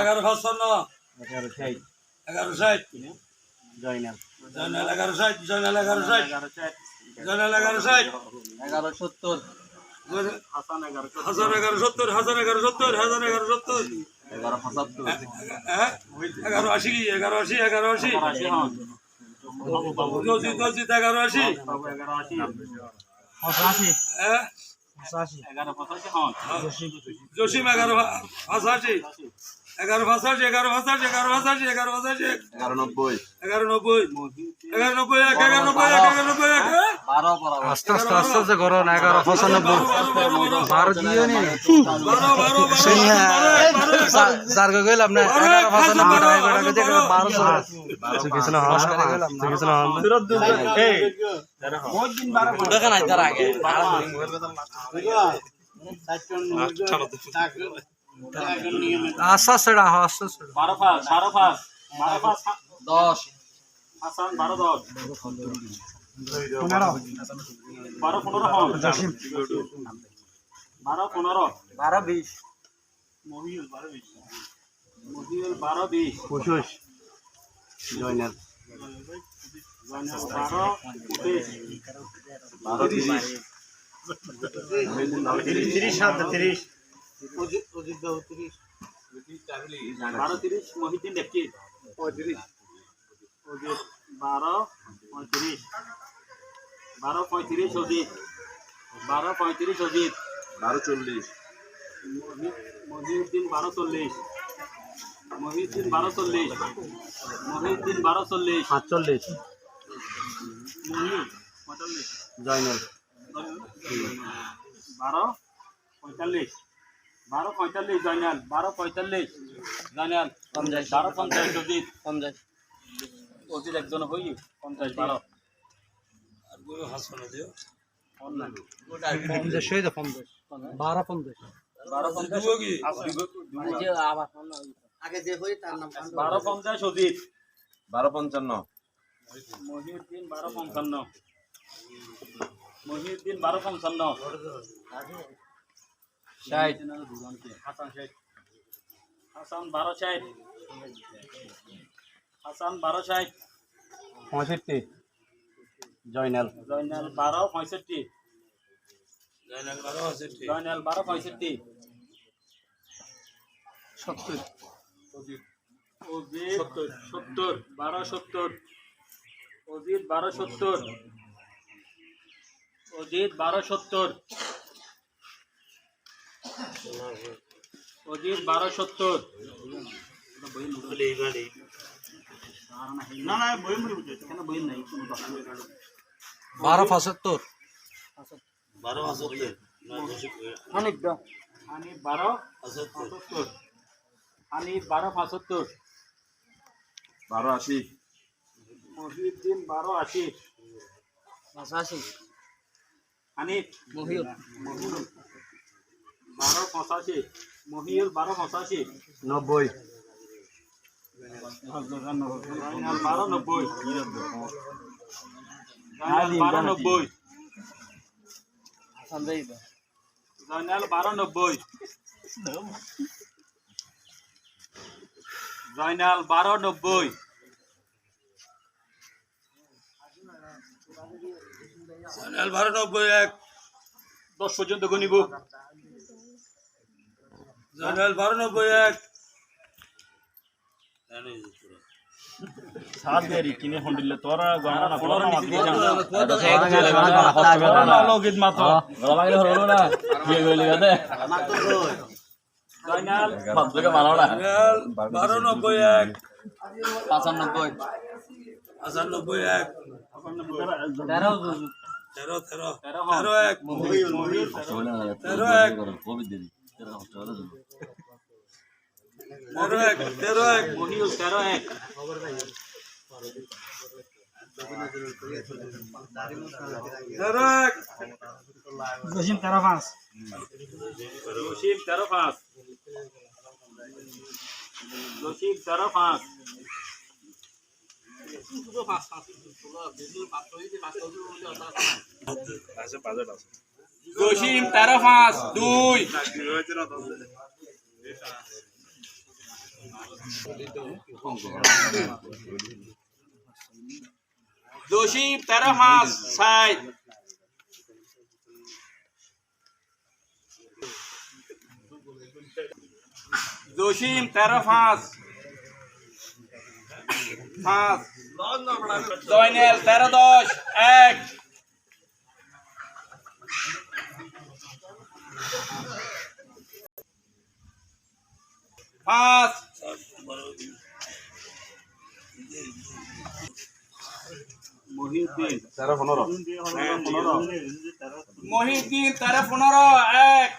এগারো পাঁচপান্ন এগারো ষাট। এগারো ষাট। জয়নাল। জয়নাল এগারো ষাট জয়নাল এগারো ষাট। জয়নাল এগারো ষাট। এগারো সত্তর। হাজার এগারো সত্তর। হাজার এগারো সত্তর হাজার এগারো সত্তর এগারো পঁচাত্তর। হ্যাঁ এগারো আশি এগারো আশি এগারো আশি। এগারো আশি এগারো আশি। হ্যাঁ জসিম এগারো পাঁচাশি। এগারো পাঁচাশি এগারো পাঁচাশি এগারো পাঁচাশি এগারো পাঁচাশি এগারো নব্বই এগারো নব্বই এগারো নব্বই এক এগারো নব্বই এক এগারো নব্বই এক হ্যাঁ? আস্তে আস্তে আস্তে আস্তে করো না এগারো পঁচানব্বই বারো দিও নি বারো বারো বারো যার গে গেলাম না এগারো পঁচানব্বই টাকা এবার আগে থেকে বারো চলে কিছু না হস কিছু না দেখা নাই আগে আস্তে রাখো আস্তে আস্তে বারো পাঁচ বারো পাঁচ বারো পাঁচ দশ। হাসান বারো দশ। পনেরো। বারো পনেরো হন বারো পনেরো। বারো বিশ। মহিউল বারো বিশ। মহিউল বারো বিশ। পঁচিশ। জয়নাল। বারো। উনিশ বারো তিরিশ তিরিশ সাত তিরিশ। বারো তিরিশ মহিদিন দেখি পঁয়ত্রিশ। বারো পঁয়ত্রিশ। বারো পঁয়ত্রিশ অজিত। বারো পঁয়ত্রিশ অজিত। বারো চল্লিশ। মহিউদ্দিন বারো চল্লিশ। মহিউদ্দিন বারো চল্লিশ। মহিউদ্দিন বারো চল্লিশ। সাতচল্লিশ। পঁয়তাল্লিশ। জয়নুল। বারো পঁয়তাল্লিশ। বারো পঁয়তাল্লিশ জয়নাল বারো পঁয়তাল্লিশ জয়নাল পঞ্চাশ। বারো পঞ্চাশ অজিত পঞ্চাশ। অজিত একজন হই পঞ্চাশ বারো। পঞ্চাশ হয়ে পঞ্চাশ। বারো পঞ্চাশ। বারো পঞ্চাশ দুবো কি? বারো পঞ্চাশ অজিত বারো পঞ্চান্ন। মহিউদ্দিন বারো পঞ্চান্ন। মহিউদ্দিন বারো পঞ্চান্ন। ষাট হাসান ষাট হাসান বারো ষাট হাসান বারো ষাট পঁয়ষট্টি। জয়নাল। জয়নাল বারো পঁয়ষট্টি। জয়নাল বারো আষট্টি জয়নাল বারো পঁয়ষট্টি। সত্তর। সত্তর। বারো সত্তর। অজিত বারো সত্তর। অজিত বারো সত্তর। অজিত বারো সত্তর। বারো পঁচাত্তর। বারো আষট্টি অনেক আনি বারো পঁচাত্তর। আনি বারো পঁচাত্তর। বারো আশি। মহিউদ্দিন বারো আশি। পঁচাশি। মহিউল মহিউল বারো পঁচাশি মহিউল বারো পঁচাশি। নব্বই। জয়নাল বারো নব্বই। বারো নব্বই। জয়নাল বারো নব্বই। জয়নাল বারো নব্বই। জয়নাল বারো নব্বই এক। দশ পর্যন্ত গণিব। জয়নাল বারো নব্বই এক বারো নব্বই এক পঁচানব্বই পঁচানব্বই এক তেরো তেরো তেরো তেরো এক তেরো এক তেরো এক তেরো এক মহিউল তেরো এক তেরো এক জসিম তেরো পাঁচ। জসিম তেরো পাঁচ। জসিম তেরো পাঁচ। আছে বাজেট আছে জসিম, তেরো পাঁচ, দুই। জসিম, তেরো পাঁচ সাত জসিম, তেরো পাঁচ পাঁচ। জয়নেল, তেরো দশ, এক। তেরো পনেরো। তেরো পনেরো এক।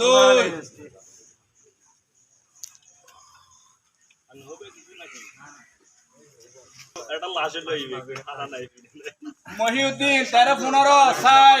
দুই। মহিউদ্দিন তেরো পনেরো মহিউদ্দিন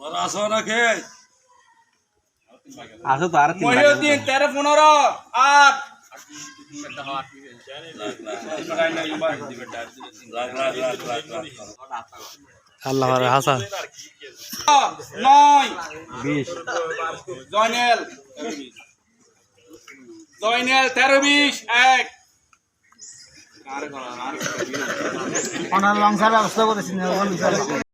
ওরা আসো না খেয়ে আসো তো আর তিন মহিউদ্দিন তেরো পনেরো আট। আল্লাহ হাসান। নয়। বিশ। জয়নেল। জয়নেল তেরো বিশ এক। লং ব্যবস্থা করেছি